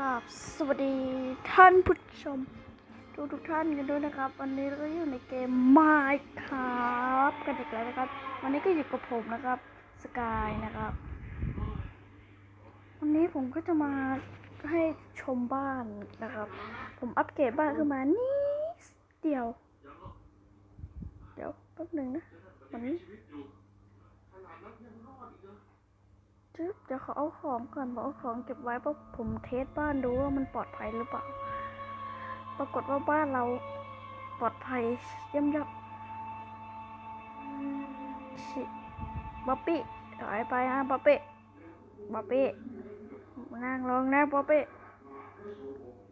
กับสวัสดีท่านผู้ชม ทุกทุกท่านกันด้วยนะครับ วันนี้เราก็อยู่ในเกม Minecraft กันอีกแล้วนะครับ วันนี้ก็อยู่กับผมนะครับสกายนะครับ วันนี้ผมก็จะมาให้ชมบ้านนะครับ ผมอัปเกรดบ้านขึ้นมานิดเดียว เดี๋ยวแป๊บหนึ่งนะวันนี้ จึ๊บเดี๋ยวขอเอาของก่อนบอกเอาของเก็บไว้เพราะผมเทสบ้านดูว่ามันปลอดภัยหรือเปล่า ปรากฏว่าบ้านเราปลอดภัยเยี่ยมยอดชิบ๊อบปี้ถอยไปฮะบ๊อบปี้บ๊อบปี้นั่งลงนะบ๊อบบี้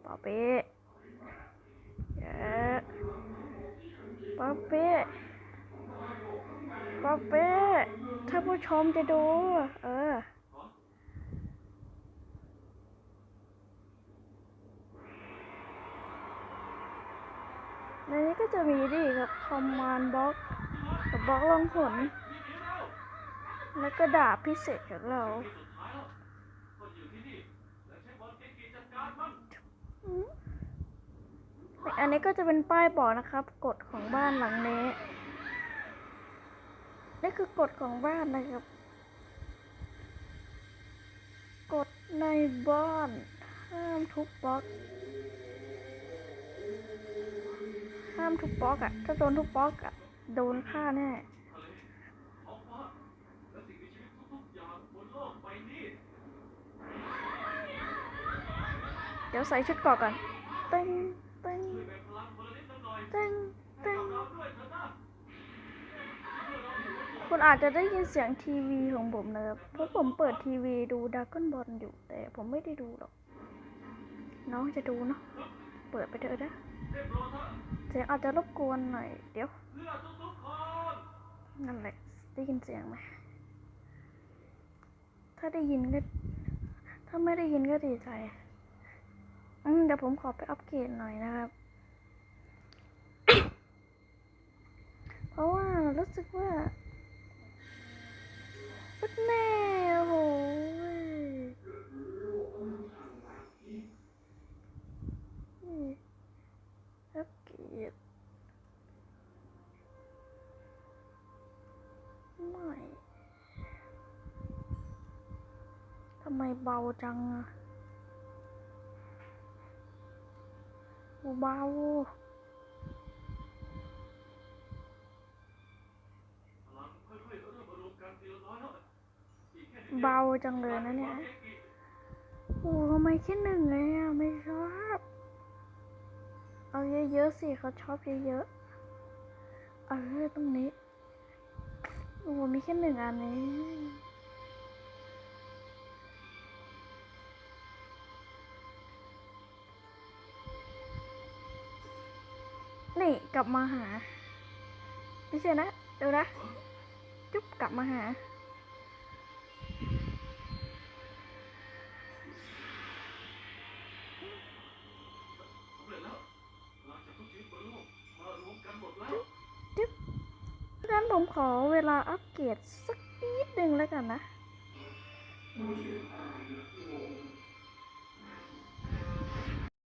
บ๊อบบี้เยอะบ๊อบบี้บ๊อบบี้ ถ้าผู้ชมจะดู เออ ในนี้ก็จะมีดิครับ คอมมานด์บล็อกกับบล็อกลองผล แล้วก็ดาบพิเศษของเราอันนี้ก็จะเป็นป้ายบอกนะครับกฎของบ้านหลังนี้ นี่คือกฎของบ้านนะครับ กฎในบ้าน ห้ามทุบบล็อก ห้ามทุบบล็อกอะ่ะ ถ้าโดนทุบบล็อกอะ่ะ โดนฆ่าแน่เดี๋ยวใส่ชุดเกาะก่อนต้งเต้งเต้งเต้งคุณ อาจจะได้ยินเสียงทีวีของผมนะครับ เพราะผมเปิดทีวีดูดากอนบอลอยู่ แต่ผมไม่ได้ดูหรอก น้องจะดูเนาะ เปิดไปเถอะนะเสียงอาจจะรบกวนหน่อย เดี๋ยว นั่นแหละ ได้ยินเสียงไหม ถ้าได้ยินก็ ถ้าไม่ได้ยินก็ดีใจ อืมเดี๋ยวผมขอไปอัปเกรดหน่อยนะครับ เพราะว่ารู้สึกว่า พุดแน่โอ้โหอืมอัปเกรดไม่ทำไมเบาจังอะเบา เบาจังเลยนะเนี่ย โอ้ทำไมแค่หนึ่งเลยอะ ไม่ชอบ เอาเยอะๆสิเขาชอบเยอะๆ เออตรงนี้ โอ้มีแค่หนึ่งอันนี้นี่กลับมาหา ไม่ใช่นะเดี๋ยวนะ จุ๊บกลับมาหา ผมขอเวลาอัปเกรดสักนิดนึงแล้วกันนะ โ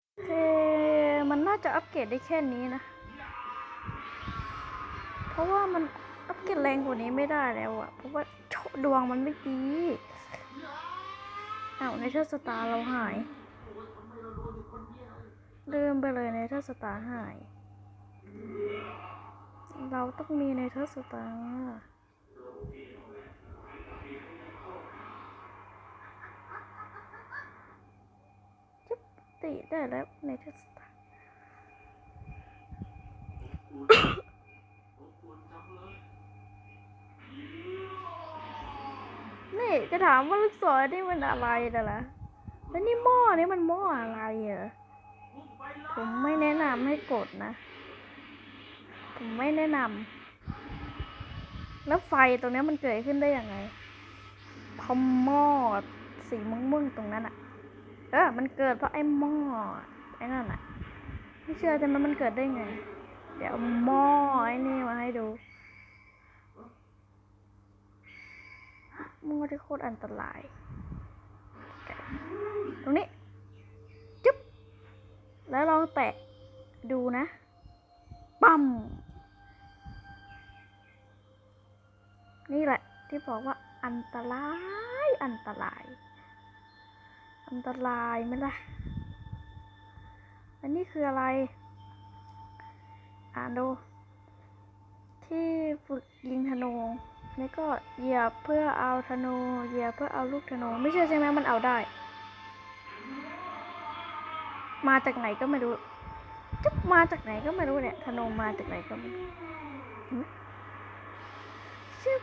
อเค มันน่าจะอัปเกรดได้แค่นี้นะ เพราะว่ามันอัปเกรดแรงกว่านี้ไม่ได้แล้วอะเพราะว่าโชดวงมันไม่ดีอ้าวในเทอร์สตาร์เราหายลืมไปเลยในเทอร์สตาร์หาย เราต้องมีในทอร์สตาจุ๊บติได้แล้วในทอร์สตาร์นี่จะถามว่าลูกศรนี่มันอะไรนะล่ะแล้วนี่หม้อนี่มันหม้ออะไรเหรอผมไม่แนะนำให้กดนะ ผมไม่แนะนำแล้วไฟตรงนี้มันเกิดขึ้นได้ยังไงพอหม้อสีม่วงๆตรงนั้นอะเออมันเกิดเพราะไอ้หม้อไอ้นั่นอะไม่เชื่อแต่มันมันเกิดได้ไง เดี๋ยวหม้อไอ้นี่มาให้ดูหม้อที่โคตรอันตราย ตรงนี้ จุ๊บ แล้วลองแตะ บอกว่าอันตราย อันตราย อันตรายไหมล่ะอันนี้คืออะไร อ่านดู ที่ฝึกยิงธนูนี่ก็เหยียบเพื่อเอาธนูเหยียบเพื่อเอาลูกธนูไม่ใช่ใช่ไหมมันเอาได้ มาจากไหนก็ไม่รู้จะมาจากไหนก็ไม่รู้เนี่ยธนูมาจากไหนก็ไม่รู้หึชึบ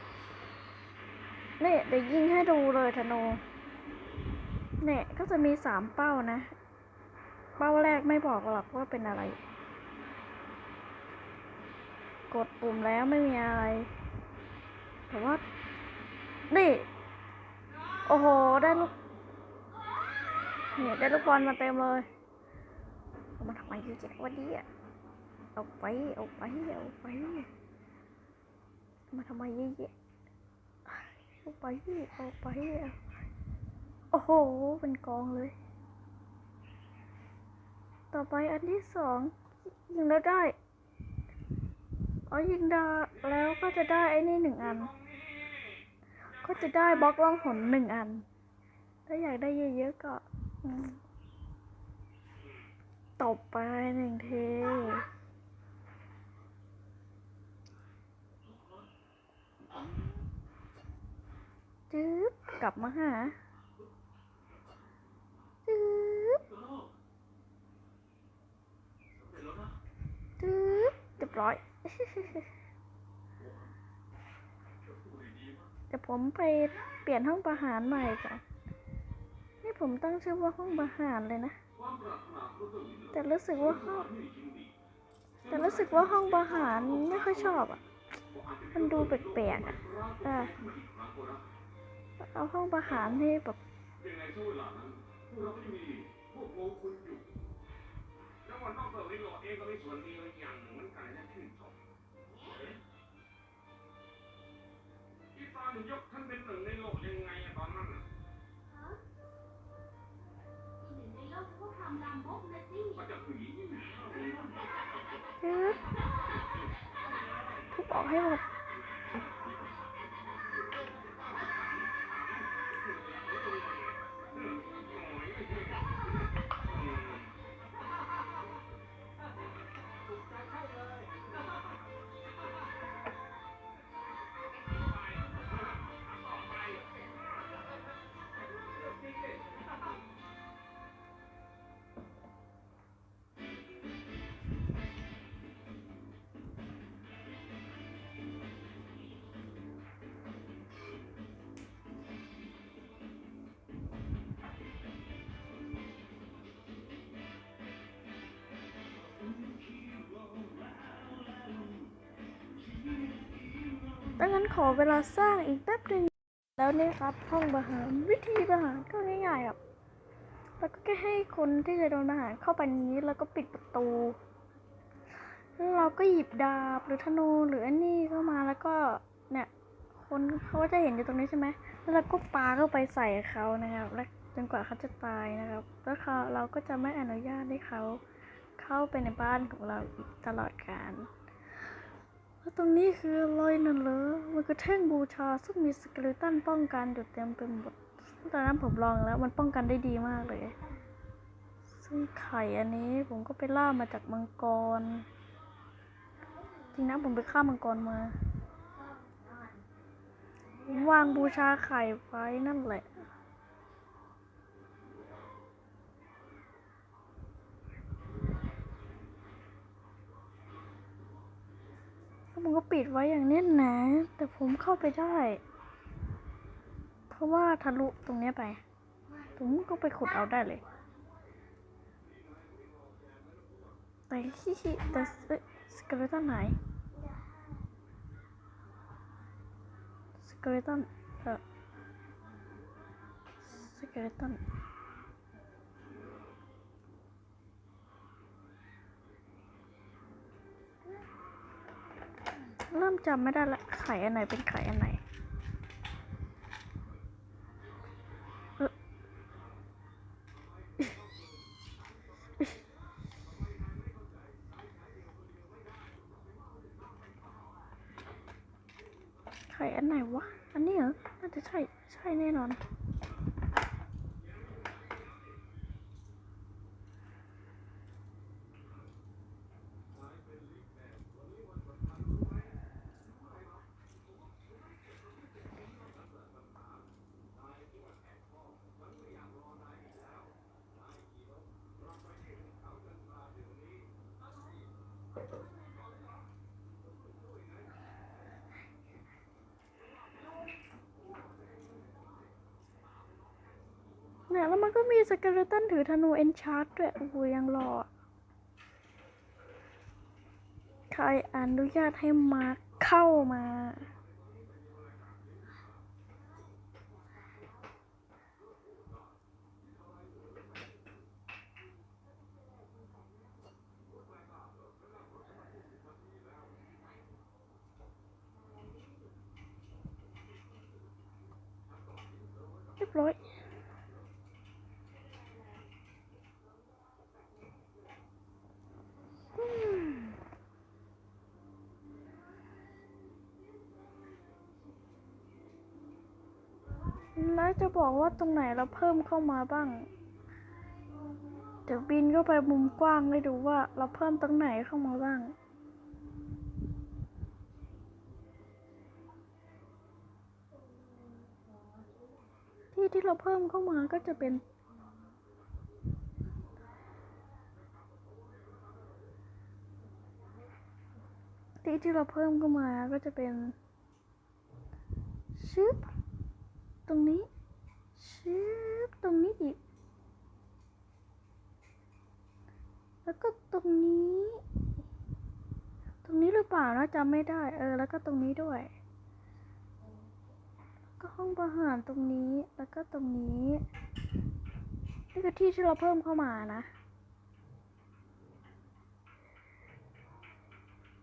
เนี่ยเดี๋ยวยิงให้ดูเลยธนู เนี่ยก็จะมีสามเป้านะ เป้าแรกไม่บอกหรอกว่าเป็นอะไร กดปุ่มแล้วไม่มีอะไร แต่ว่า นี่ โอ้โห ได้ลูก เนี่ยได้ลูกบอลมาเต็มเลยมาทำไมยอะแยะวันนี้อะเอาไป เอาไป เอาไป มาทำไมเยอะ เอาไปเอาไปโอ้โห เป็นกองเลย ต่อไปอันที่สองยิงแล้วได้อ๋อยิงดาแล้วก็จะได้ไอ้นี่หนึ่งอัน ก็จะได้บล็อกล่องหนหนึ่งอัน ถ้าอยากได้เยอะๆก็ตบไปหนึ่งที จึ๊บกลับมาหาจึ๊บจึ๊บเรียบร้อยเดี๋ยวผมไปเปลี่ยนห้องประหารใหม่ก่อนนี่ผมตั้งชื่อว่าห้องประหารเลยนะ แต่รู้สึกว่าห้องแต่รู้สึกว่าห้องประหารไม่ค่อยชอบอะ มันดูแปลกๆอะ เออเอาห้องประหารให้แบบยังไงช่วงเวลานั้นพวกเราก็ยังมีพวกโงคุณอยู่แล้ววันนอกเสิร์ฟนี่เราเองก็มีส่วนดีในอย่างหนึ่งเหมือนกันนะชื่นชมอีตาหนึ่งยกท่านเป็นหนึ่งในโลกยังไงอะตอนนั้นน่ะมันจะผีจึ๊บทุบออกให้หมด ดังนั้นขอเวลาสร้างอีกแป๊บหนึ่งแล้วเนี่ยครับห้องประหารวิธีประหารก็ง่ายๆครับแล้วก็แค่ให้คนที่จะโดนประหารเข้าไปนี้แล้วก็ปิดประตูแล้วเราก็หยิบดาบหรือธนูหรืออันนี้เข้ามาแล้วก็เนี่ยคนเขาจะเห็นอยู่ตรงนี้ใช่ไหมแล้วเราก็ปาเข้าไปใส่เขานะครับและจนกว่าเขาจะตายนะครับ แล้วเขาเราก็จะไม่อนุญาตให้เขาเข้าไปในบ้านของเราตลอดกาล แล้วตรงนี้คืออะไรนั่นเหรอ มันก็แท่งบูชาซึ่งมีสเกเลตันป้องกันอยู่เต็มไปหมดตอนนั้นผมลองแล้วมันป้องกันได้ดีมากเลย ซึ่งไข่อันนี้ผมก็ไปล่ามาจากมังกร จริงนะผมไปฆ่ามังกรมาผมวางบูชาไข่ไว้นั่นแหละ แล้วผม ก็ปิดไว้อย่างแน่นหนาแต่ผมเข้าไปได้ เพราะว่าทะลุตรงนี้ไปผมก็ไปขุดเอาได้เลยแต่ฮิฮิแต่สเกเลตันไหนสเกเลตันเออสเกเลตัน เริ่มจำไม่ได้ละไข่อันไหนเป็นไข่อันไหนไข่อันไหนวะ อันนี้เหรอ น่าจะใช่ ใช่แน่นอน แล้วมันก็มีสเกเลตันถือธนูเอนชาร์ดด้วยโอ้ยังรออใครอนุญาตให้มาเข้ามาเรียบร้อย อืม แล้วจะบอกว่าตรงไหนเราเพิ่มเข้ามาบ้าง เดี๋ยวบินเข้าไปมุมกว้างให้ดูว่าเราเพิ่มตรงไหนเข้ามาบ้างที่ที่เราเพิ่มเข้ามาก็จะเป็น ที่ที่เราเพิ่มเข้ามาก็จะเป็นชึบตรงนี้ ชึบตรงนี้อีก แล้วก็ตรงนี้ ตรงนี้หรือเปล่านะจำไม่ได้ เออ แล้วก็ตรงนี้ด้วย ก็ห้องประหารตรงนี้ แล้วก็ตรงนี้ นี่คือที่ที่เราเพิ่มเข้ามานะ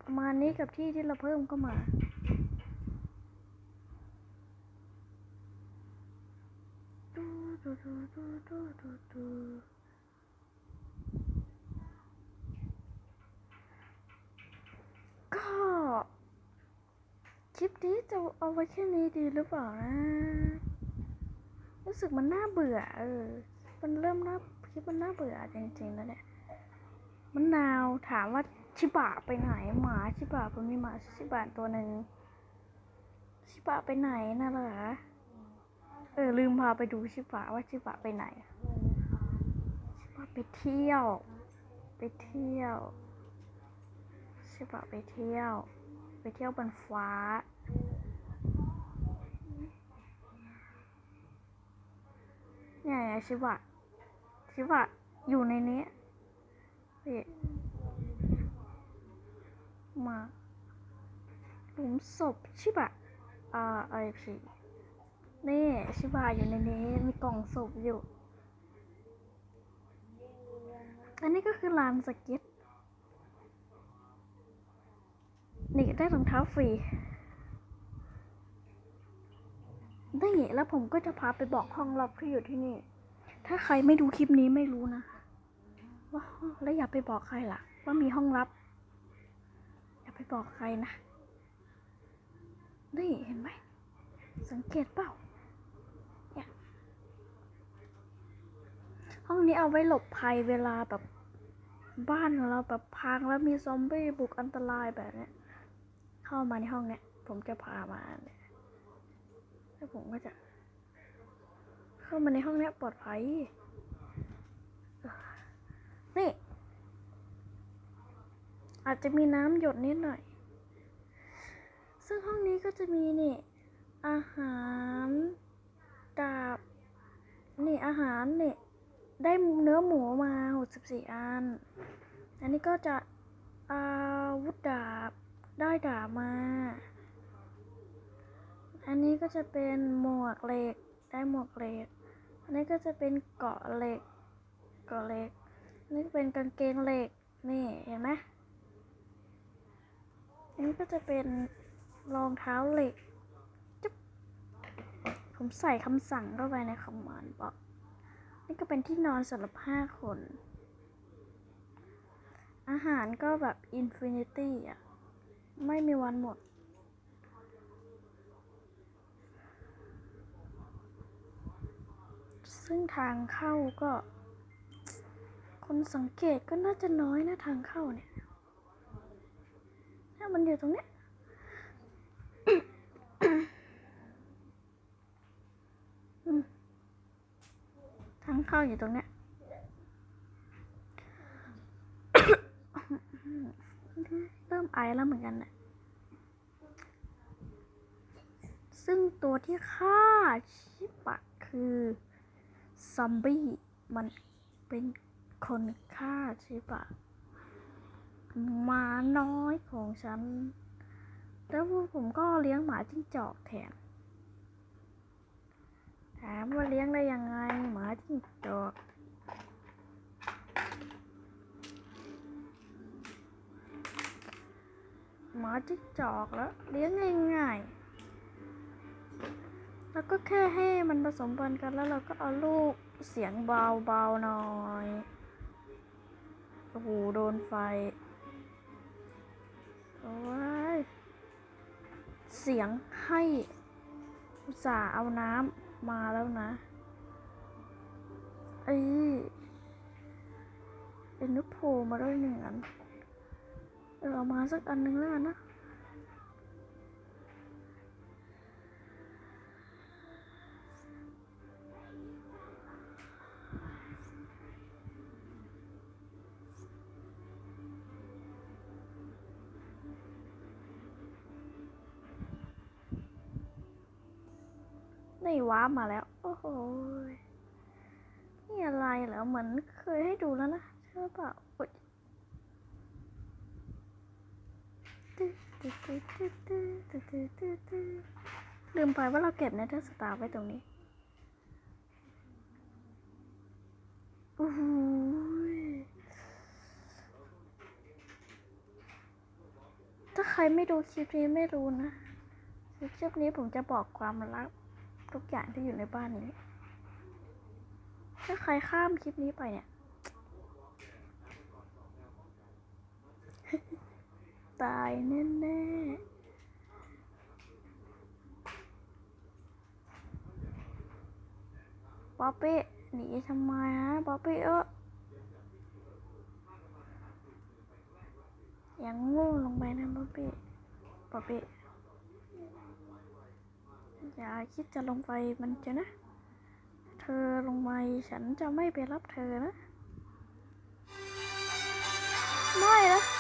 ประมาณนี้กับที่ที่เราเพิ่มเข้ามา ดูดูดูดูดูดูดู ก็ คลิปนี้จะเอาไว้แค่นี้ดีหรือเปล่านะ รู้สึกมันน่าเบื่อ เออ มันเริ่มน่าคลิปมันน่าเบื่อจริงๆแล้วเนี่ยมันนาวถามว่าชิบะไปไหนหมาชิบะผมมีหมาชิบะตัวหนึ่งชิบะไปไหนน่ะเหรอ เออลืมพาไปดูชิบะว่าชิบะไปไหนชิบะไปเที่ยว ไปเที่ยวชิบะไปเที่ยว ไปเที่ยวบนฟ้าเนี่ยไงชิบะชิบะอยู่ในนี้มาหลุมศพชิบะอ่าไอพี นี่ชิบะอยู่ในนี้มีกล่องศพอยู่ อันนี้ก็คือลานสเก็ตนี่ได้รองเท้าฟรีนี่แล้วผมก็จะพาไปบอกห้องลับที่อยู่ที่นี่ ถ้าใครไม่ดูคลิปนี้ไม่รู้นะว่าแล้วอย่าไปบอกใครล่ะ ว่ามีห้องลับ อย่าไปบอกใครนะ นี่เห็นไหม สังเกตเปล่า เนี่ย ห้องนี้เอาไว้หลบภัยเวลาแบบบ้านของเราแบบพังแล้วมีซอมบี้บุกอันตรายแบบเนี้ย เข้ามาในห้องเนี้ย ผมจะพามาเนี่ยแล้วผมก็จะ เข้ามาในห้องเนี้ยปลอดภัย นี่ อาจจะมีน้ำหยดนิดหน่อย ซึ่งห้องนี้ก็จะมีนี่ อาหารดาบ นี่อาหารนี่ ได้เนื้อหมูมาหกสิบสี่อัน อันนี้ก็จะอาวุธดาบได้ดาบมา อันนี้ก็จะเป็นหมวกเหล็กได้หมวกเหล็ก อันนี้ก็จะเป็นเกาะเหล็ก เกาะเหล็กนนี้เป็นกางเกงเหล็ก นี่เห็นไหมอันนี้ก็จะเป็นรองเท้าเหล็กจุ๊บผมใส่คำสั่งเข้าไปในคอมมานด์บอก นี่ก็เป็นที่นอนสำหรับห้าคน อาหารก็แบบอินฟินิตี้อะ ไม่มีวันหมด ซึ่งทางเข้าก็ คนสังเกตก็น่าจะน้อยนะทางเข้าเนี่ยเนี่ยมันอยู่ตรงเนี้ย อืมทาง เข้าอยู่ตรงเนี้ยเริ่มไอแล้วเหมือนกันนะซึ่งตัวที่ฆ่าชิปะคือซอมบี้มันเป็นคนฆ่าชิปะหมาน้อยของฉัน แล้วผมก็เลี้ยงหมาจิ้งจอกแทน ถามว่าเลี้ยงได้ยังไงหมาจิ้งจอกหมาจิ้งจอกแล้วเลี้ยงง่ายๆแล้วก็แค่ให้มันผสมพันธุ์กันแล้วเราก็เอาลูกเสียงเบาๆหน่อยโอ้โหโดนไฟโอ้ยเสียงให้อุตส่าห์เอาน้ำ มาแล้วนะไอ้เอ็นนุโผล่มาด้วยหนึ่งอัน เออเอามาสักอันหนึ่งแล้วกันนะ ว้ามาแล้ว โอ้โหนี่อะไรเหรอ เหมือนเคยให้ดูแล้วนะใช่เปล่าอุ๊ยลืมไปว่าเราเก็บเนเธอร์สตาร์ไว้ตรงนี้โอ้โถ้าใครไม่ดูคลิปนี้ไม่รู้นะ คลิปนี้ผมจะบอกความลับ ทุกอย่างที่อยู่ในบ้านนี้ ถ้าใครข้ามคลิปนี้ไปเนี่ย ตายแน่ๆป๊อปปี้หนีทำไมฮะป๊อปปี้เอออย่างงูลงไปนะป๊อปปี้ป๊อปปี้ อย่าคิดจะลงไปมันจะนะ เธอลงมาฉันจะไม่ไปรับเธอนะ ไม่นะ